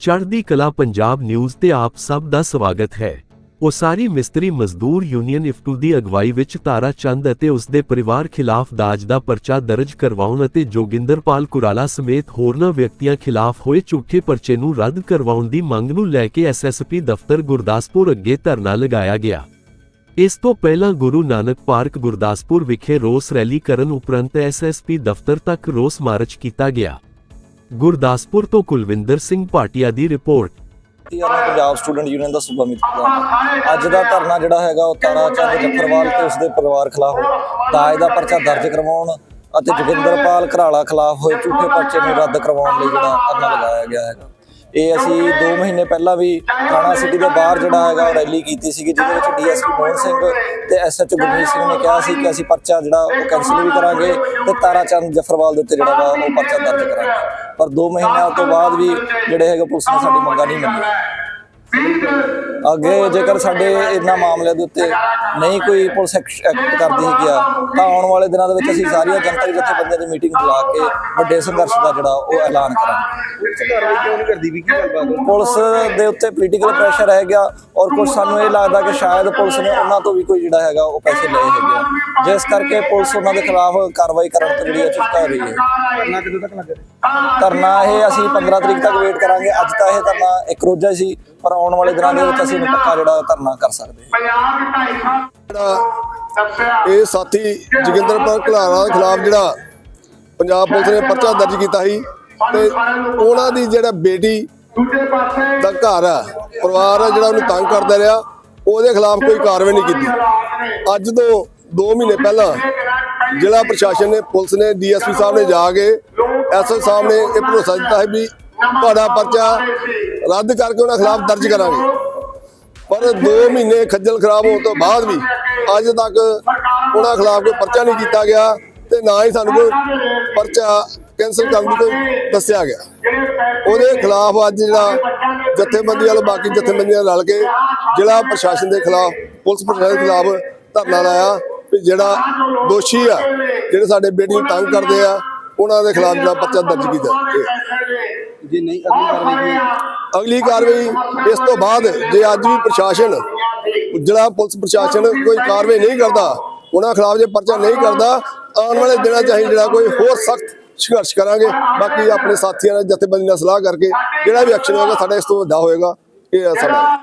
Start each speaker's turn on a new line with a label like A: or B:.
A: ਚੜ੍ਹਦੀ ਕਲਾ ਪੰਜਾਬ ਨਿਊਜ਼ ਤੇ ਆਪ ਸਭ ਦਾ ਸਵਾਗਤ ਹੈ। ਉਸਾਰੀ ਮਿਸਤਰੀ ਮਜ਼ਦੂਰ ਯੂਨੀਅਨ ਇਫਟੂ ਦੀ ਅਗਵਾਈ ਵਿੱਚ ਤਾਰਾ ਚੰਦ ਅਤੇ ਉਸ ਦੇ ਪਰਿਵਾਰ ਖਿਲਾਫ ਦਾਜ ਦਾ ਪਰਚਾ ਦਰਜ ਕਰਵਾਉਣ ਅਤੇ ਜੋਗਿੰਦਰਪਾਲ ਕੁਰਾਲਾ ਸਮੇਤ ਹੋਰਨਾਂ ਵਿਅਕਤੀਆਂ ਖਿਲਾਫ ਹੋਏ ਝੂਠੇ ਪਰਚੇ ਨੂੰ ਰੱਦ ਕਰਵਾਉਣ ਦੀ ਮੰਗ ਨੂੰ ਲੈ ਕੇ ਐਸਐਸਪੀ ਦਫ਼ਤਰ ਗੁਰਦਾਸਪੁਰ ਅੱਗੇ ਧਰਨਾ ਲਗਾਇਆ ਗਿਆ। ਇਸ ਤੋਂ ਪਹਿਲਾਂ ਗੁਰੂ ਨਾਨਕ ਪਾਰਕ ਗੁਰਦਾਸਪੁਰ ਵਿਖੇ ਰੋਸ ਰੈਲੀ ਕਰਨ ਉਪਰੰਤ ਐਸਐਸਪੀ ਦਫ਼ਤਰ ਤੱਕ ਰੋਸ ਮਾਰਚ ਕੀਤਾ ਗਿਆ। ਗੁਰਦਾਸਪੁਰ ਤੋਂ ਕੁਲਵਿੰਦਰ ਸਿੰਘ ਭਾਟੀਆ ਦੀ ਰਿਪੋਰਟ।
B: ਯਾਰ ਪੰਜਾਬ ਸਟੂਡੈਂਟ ਯੂਨੀਅਨ ਦਾ ਸੂਬਾ ਮੀਤ ਪ੍ਰਧਾਨ ਅੱਜ ਦਾ ਧਰਨਾ ਜਿਹੜਾ ਹੈਗਾ ਉਹ ਤਾਰਾ ਚੰਦ ਜੱਫਰਵਾਲ ਤੇ ਉਸਦੇ ਪਰਿਵਾਰ ਖਿਲਾਫ ਦਾਜ ਦਾ ਪਰਚਾ ਦਰਜ ਕਰਵਾਉਣ ਅਤੇ ਜੋਗਿੰਦਰਪਾਲ ਘਰਾਲਾ ਖਿਲਾਫ ਹੋਏ ਝੂਠੇ ਪਰਚੇ ਨੂੰ ਰੱਦ ਕਰਵਾਉਣ ਲਈ ਜਿਹੜਾ ਧਰਨਾ ਲਗਾਇਆ ਗਿਆ ਹੈਗਾ। ਇਹ ਅਸੀਂ 2 ਮਹੀਨੇ ਪਹਿਲਾਂ ਵੀ ਥਾਣਾ ਸਿਟੀ ਦੇ ਬਾਹਰ ਜਿਹੜਾ ਹੈਗਾ ਉਹ ਰੈਲੀ ਕੀਤੀ ਸੀਗੀ, ਜਿਹਦੇ ਵਿੱਚ ਡੀਐਸਪੀ ਮੋਹਨ ਸਿੰਘ ਤੇ ਐਸਐਚਓ ਗੁਰਮੀਤ ਸਿੰਘ ਨੇ ਕਿਹਾ ਸੀ ਕਿ ਅਸੀਂ ਪਰਚਾ ਜਿਹੜਾ ਉਹ ਕੈਂਸਲ ਵੀ ਕਰਾਂਗੇ ਤੇ ਤਾਰਾ ਚੰਦ ਜਫਰਵਾਲ ਦੇ ਉੱਤੇ ਜਿਹੜਾ ਵਾ ਉਹ ਪਰਚਾ ਦਰਜ ਕਰਾਂਗੇ। ਪਰ 2 ਮਹੀਨਿਆਂ ਤੋਂ ਬਾਅਦ ਵੀ ਜਿਹੜੇ ਹੈਗੇ ਪੁਲਿਸ ਨੇ ਸਾਡੀ ਮੰਗਾਂ ਨਹੀਂ ਮੰਨੀਆਂ। ਅੱਗੇ ਜੇਕਰ ਸਾਡੇ ਇਹਨਾਂ ਮਾਮਲੇ ਦੇ ਉੱਤੇ ਨਹੀਂ ਕੋਈ ਪੁਲਿਸ ਐਕਟ ਐਕਟ ਕਰਦੀ ਹੈਗੀ ਆ ਤਾਂ ਆਉਣ ਵਾਲੇ ਦਿਨਾਂ ਦੇ ਵਿੱਚ ਅਸੀਂ ਸਾਰੀਆਂ ਜਨਤਕ ਜਥੇਬੰਦੀਆਂ ਦੀ ਮੀਟਿੰਗ ਬੁਲਾ ਕੇ ਵੱਡੇ ਸੰਘਰਸ਼ ਦਾ ਜਿਹੜਾ ਉਹ ਐਲਾਨ ਕਰਾਂਗੇ।
C: ਪੁਲਿਸ ਕਾਰਵਾਈ ਕਿਉਂ ਨਹੀਂ ਕਰਦੀ? ਵੀ ਕੀ ਗੱਲਬਾਤ ਹੈ?
B: ਪੁਲਿਸ ਦੇ ਉੱਤੇ ਪੋਲੀਟੀਕਲ ਪ੍ਰੈਸ਼ਰ ਹੈਗਾ ਔਰ ਕੁਝ ਸਾਨੂੰ ਇਹ ਲੱਗਦਾ ਕਿ ਸ਼ਾਇਦ ਪੁਲਿਸ ਨੇ ਉਹਨਾਂ ਤੋਂ ਵੀ ਕੋਈ ਜਿਹੜਾ ਹੈਗਾ ਉਹ ਪੈਸੇ ਲਏ ਹੈਗੇ ਆ। ਜਿਸ ਕਰਕੇ ਪੁਲਿਸ ਉਹਨਾਂ ਦੇ ਖਿਲਾਫ ਕਾਰਵਾਈ ਕਰਨ ਤੋਂ ਜਿਹੜੀ ਹੈ ਚੁਸਤਾ ਰਹੀ ਹੈ।
C: ਧਰਨਾ ਕਿਦੋਂ ਤੱਕ ਲੱਗ? ਰਿਹਾ
B: ਧਰਨਾ ਇਹ ਅਸੀਂ 15 ਤਰੀਕ ਤੱਕ ਵੇਟ ਕਰਾਂਗੇ। ਅੱਜ ਤਾਂ ਇਹ ਧਰਨਾ ਇੱਕ ਰੋਜ਼ਾ ਸੀ ਪਰ ਆਉਣ ਵਾਲੇ ਦਿਨਾਂ ਦੇ ਵਿੱਚ ਅਸੀਂ ਪੱਕਾ ਜਿਹੜਾ ਧਰਨਾ ਕਰ ਸਕਦੇ ਹਾਂ।
D: ਇਹ ਸਾਥੀ ਜੋਗਿੰਦਰਪਾਲ ਘਲਾਰਾ ਦੇ ਖਿਲਾਫ ਜਿਹੜਾ ਪੰਜਾਬ ਪੁਲਿਸ ਨੇ ਪਰਚਾ ਦਰਜ ਕੀਤਾ ਸੀ ਤੇ ਉਹਨਾਂ ਦੀ ਜਿਹੜਾ ਬੇਟੀ ਦਾ ਘਰ ਆ ਪਰਿਵਾਰ ਆ ਜਿਹੜਾ ਉਹਨੂੰ ਤੰਗ ਕਰਦਾ ਰਿਹਾ, ਉਹਦੇ ਖਿਲਾਫ ਕੋਈ ਕਾਰਵਾਈ ਨਹੀਂ ਕੀਤੀ। ਅੱਜ ਤੋਂ 2 ਮਹੀਨੇ ਪਹਿਲਾਂ ਜ਼ਿਲ੍ਹਾ ਪ੍ਰਸ਼ਾਸਨ ਨੇ, ਪੁਲਿਸ ਨੇ, ਡੀਐਸਪੀ ਸਾਹਿਬ ਨੇ ਜਾ ਕੇ ਐਸਐਸ ਸਾਹਿਬ ਨੇ ਇਹ ਭਰੋਸਾ ਦਿੱਤਾ ਹੈ ਵੀ ਤੁਹਾਡਾ ਪਰਚਾ ਰੱਦ ਕਰਕੇ ਉਹਨਾਂ ਖਿਲਾਫ ਦਰਜ ਕਰਾਂਗੇ। ਪਰ 2 ਮਹੀਨੇ ਖੱਜਲ ਖਰਾਬ ਹੋਣ ਤੋਂ ਬਾਅਦ ਵੀ ਅੱਜ ਤੱਕ ਉਹਨਾਂ ਖਿਲਾਫ ਕੋਈ ਪਰਚਾ ਨਹੀਂ ਕੀਤਾ ਗਿਆ ਤੇ ਨਾ ਹੀ ਸਾਨੂੰ ਕੋਈ ਪਰਚਾ ਕੈਂਸਲ ਕਰਨ ਦੀ ਕੋਈ ਦੱਸਿਆ ਗਿਆ ਉਹਦੇ ਖਿਲਾਫ ਅੱਜ ਜਿਹੜਾ ਜਥੇਬੰਦੀ ਵਾਲੇ ਬਾਕੀ ਜਥੇਬੰਦੀਆਂ ਰਲ ਕੇ ਜ਼ਿਲ੍ਹਾ ਪ੍ਰਸ਼ਾਸਨ ਦੇ ਖਿਲਾਫ ਪੁਲਿਸ ਪ੍ਰਸ਼ਾਸਨ ਦੇ ਖਿਲਾਫ ਧਰਨਾ ਲਾਇਆ ਵੀ ਜਿਹੜਾ ਦੋਸ਼ੀ ਆ ਜਿਹੜੇ ਸਾਡੇ ਬੇਟੀ ਨੂੰ ਤੰਗ ਕਰਦੇ ਆ ਉਹਨਾਂ ਦੇ ਖਿਲਾਫ ਜਿਹੜਾ ਪਰਚਾ ਦਰਜ ਕੀਤਾ।
C: ਜੇ ਨਹੀਂ ਅਗਲੀ ਕਾਰਵਾਈ
D: ਅਗਲੀ ਕਾਰਵਾਈ ਇਸ ਤੋਂ ਬਾਅਦ ਜੇ ਅੱਜ ਵੀ ਪ੍ਰਸ਼ਾਸਨ ਜਿਹੜਾ ਪੁਲਿਸ ਪ੍ਰਸ਼ਾਸਨ ਕੋਈ ਕਾਰਵਾਈ ਨਹੀਂ ਕਰਦਾ ਉਹਨਾਂ ਖਿਲਾਫ ਜੇ ਪਰਚਾ ਨਹੀਂ ਕਰਦਾ ਆਉਣ ਵਾਲੇ ਦਿਨਾਂ 'ਚ ਅਸੀਂ ਜਿਹੜਾ ਕੋਈ ਹੋਰ ਸਖਤ ਸੰਘਰਸ਼ ਕਰਾਂਗੇ। ਬਾਕੀ ਆਪਣੇ ਸਾਥੀਆਂ ਨਾਲ ਜਥੇਬੰਦੀ ਨਾਲ ਸਲਾਹ ਕਰਕੇ ਜਿਹੜਾ ਵੀ ਐਕਸ਼ਨ ਹੋਏਗਾ, ਸਾਡਾ ਇਸ ਤੋਂ ਵੱਡਾ ਹੋਏਗਾ, ਇਹ ਹੈ ਸਾਡਾ।